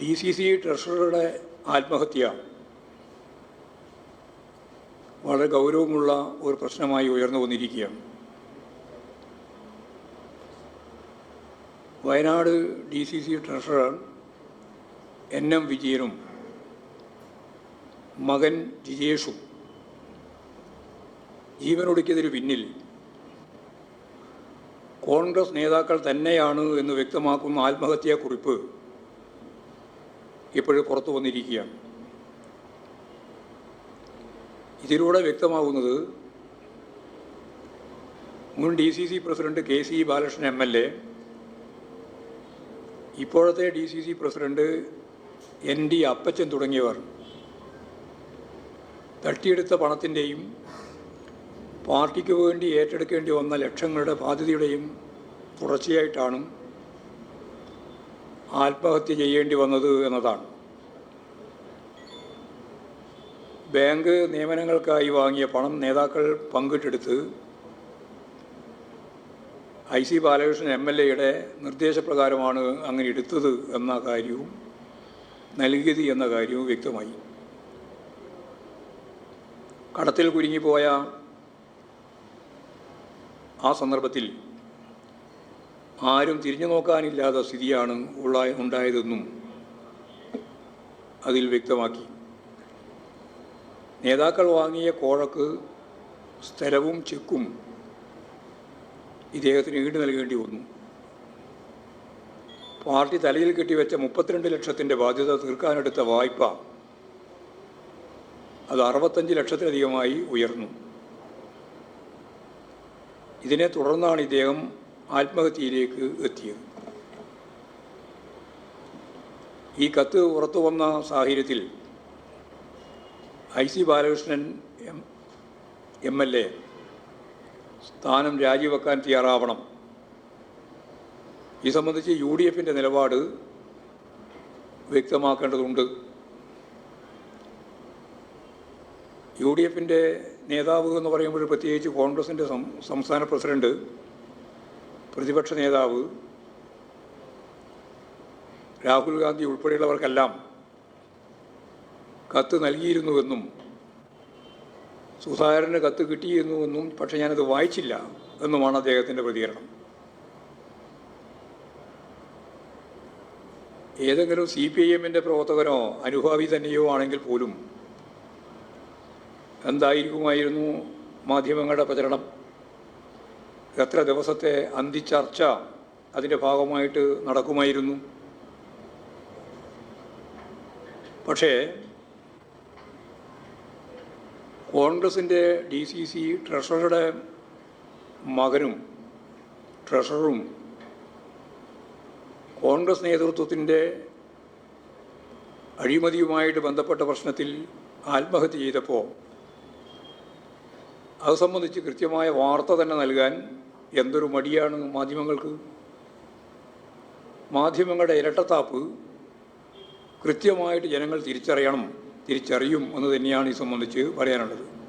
D C C ട്രഷററുടെ ആത്മഹത്യ വളരെ ഗൗരവമുള്ള ഒരു പ്രശ്നമായി ഉയർന്നു വന്നിരിക്കുകയാണ്. Wayanad D C C treasurer N M വിജയനും മകൻ ജിജേഷും ജീവനൊടുക്കിയതിന് പിന്നിൽ കോൺഗ്രസ് നേതാക്കൾ തന്നെയാണ് എന്ന് വ്യക്തമാക്കുന്ന ആത്മഹത്യാക്കുറിപ്പ് ഇപ്പോഴും പുറത്തു വന്നിരിക്കുകയാണ്. ഇതിലൂടെ വ്യക്തമാകുന്നത് മുൻ D C C president K C Balakrishnan M L A ഇപ്പോഴത്തെ D C C president N D Appachan തുടങ്ങിയവർ തട്ടിയെടുത്ത പണത്തിന്റെയും പാർട്ടിക്ക് വേണ്ടി ഏറ്റെടുക്കേണ്ടി വന്ന ലക്ഷങ്ങളുടെ ബാധ്യതയുടെയും തുടർച്ചയായിട്ടാണ് ആത്മഹത്യ ചെയ്യേണ്ടി വന്നത് എന്നതാണ്. ബാങ്ക് നിയമനങ്ങൾക്കായി വാങ്ങിയ പണം നേതാക്കൾ പങ്കിട്ടെടുത്ത് I C Balakrishnan M L എയുടെ നിർദ്ദേശപ്രകാരമാണ് അങ്ങനെ എടുത്തത് എന്ന കാര്യവും നൽകിയത് എന്ന കാര്യവും വ്യക്തമായി. കടത്തിൽ കുരുങ്ങിപ്പോയ ആ സന്ദർഭത്തിൽ ആരും തിരിഞ്ഞു നോക്കാനില്ലാത്ത സ്ഥിതിയാണ് ഉള്ള ഉണ്ടായതെന്നും അതിൽ വ്യക്തമാക്കി. നേതാക്കൾ വാങ്ങിയ കോഴക്ക് സ്ഥലവും ചെക്കും ഇദ്ദേഹത്തിന് ഈട് നൽകേണ്ടി വന്നു. പാർട്ടി തലയിൽ കെട്ടിവെച്ച മുപ്പത്തിരണ്ട് ലക്ഷത്തിന്റെ ബാധ്യത തീർക്കാനെടുത്ത വായ്പ അത് അറുപത്തഞ്ച് ലക്ഷത്തിലധികമായി ഉയർന്നു. ഇതിനെ തുടർന്നാണ് ഇദ്ദേഹം ആത്മഹത്യയിലേക്ക് എത്തിയത് ഈ കത്ത് പുറത്തു വന്ന സാഹചര്യത്തിൽ I C Balakrishnan M M L A സ്ഥാനം രാജിവെക്കാൻ തയ്യാറാവണം. ഈ സംബന്ധിച്ച് യു ഡി എഫിന്റെ നിലപാട് വ്യക്തമാക്കേണ്ടതുണ്ട്. യു ഡി എഫിന്റെ നേതാവ് എന്ന് പറയുമ്പോൾ പ്രത്യേകിച്ച് കോൺഗ്രസിന്റെ സംസ്ഥാന പ്രസിഡന്റ് പ്രതിപക്ഷ നേതാവ് രാഹുൽ ഗാന്ധി ഉൾപ്പെടെയുള്ളവർക്കെല്ലാം കത്ത് നൽകിയിരുന്നുവെന്നും സുധാകരന് കത്ത് കിട്ടിയിരുന്നുവെന്നും പക്ഷേ ഞാനത് വായിച്ചില്ല എന്നുമാണ് അദ്ദേഹത്തിന്റെ പ്രതികരണം. ഏതെങ്കിലും സി പി ഐ എമ്മിന്റെ പ്രവർത്തകനോ അനുഭാവി തന്നെയോ ആണെങ്കിൽ പോലും എന്തായിരിക്കുമായിരുന്നു മാധ്യമങ്ങളുടെ പ്രചരണം? എത്ര ദിവസത്തെ അന്തിച്ചർച്ച അതിന്റെ ഭാഗമായിട്ട് നടക്കുമായിരുന്നു? പക്ഷേ കോൺഗ്രസിന്റെ ഡി സി സി ട്രഷററുടെ മകനും ട്രഷററും കോൺഗ്രസ് നേതൃത്വത്തിന്റെ അഴിമതിയുമായിട്ട് ബന്ധപ്പെട്ട പ്രശ്നത്തിൽ ആത്മഹത്യ ചെയ്തപ്പോൾ അത് സംബന്ധിച്ച് കൃത്യമായ വാർത്ത തന്നെ നൽകാൻ എന്തൊരു മടിയാണ് മാധ്യമങ്ങൾക്ക്? മാധ്യമങ്ങളുടെ ഇരട്ടത്താപ്പ് കൃത്യമായിട്ട് ജനങ്ങൾ തിരിച്ചറിയണം തിരിച്ചറിയും എന്ന് തന്നെയാണ് ഈ സംബന്ധിച്ച് പറയാനുള്ളത്.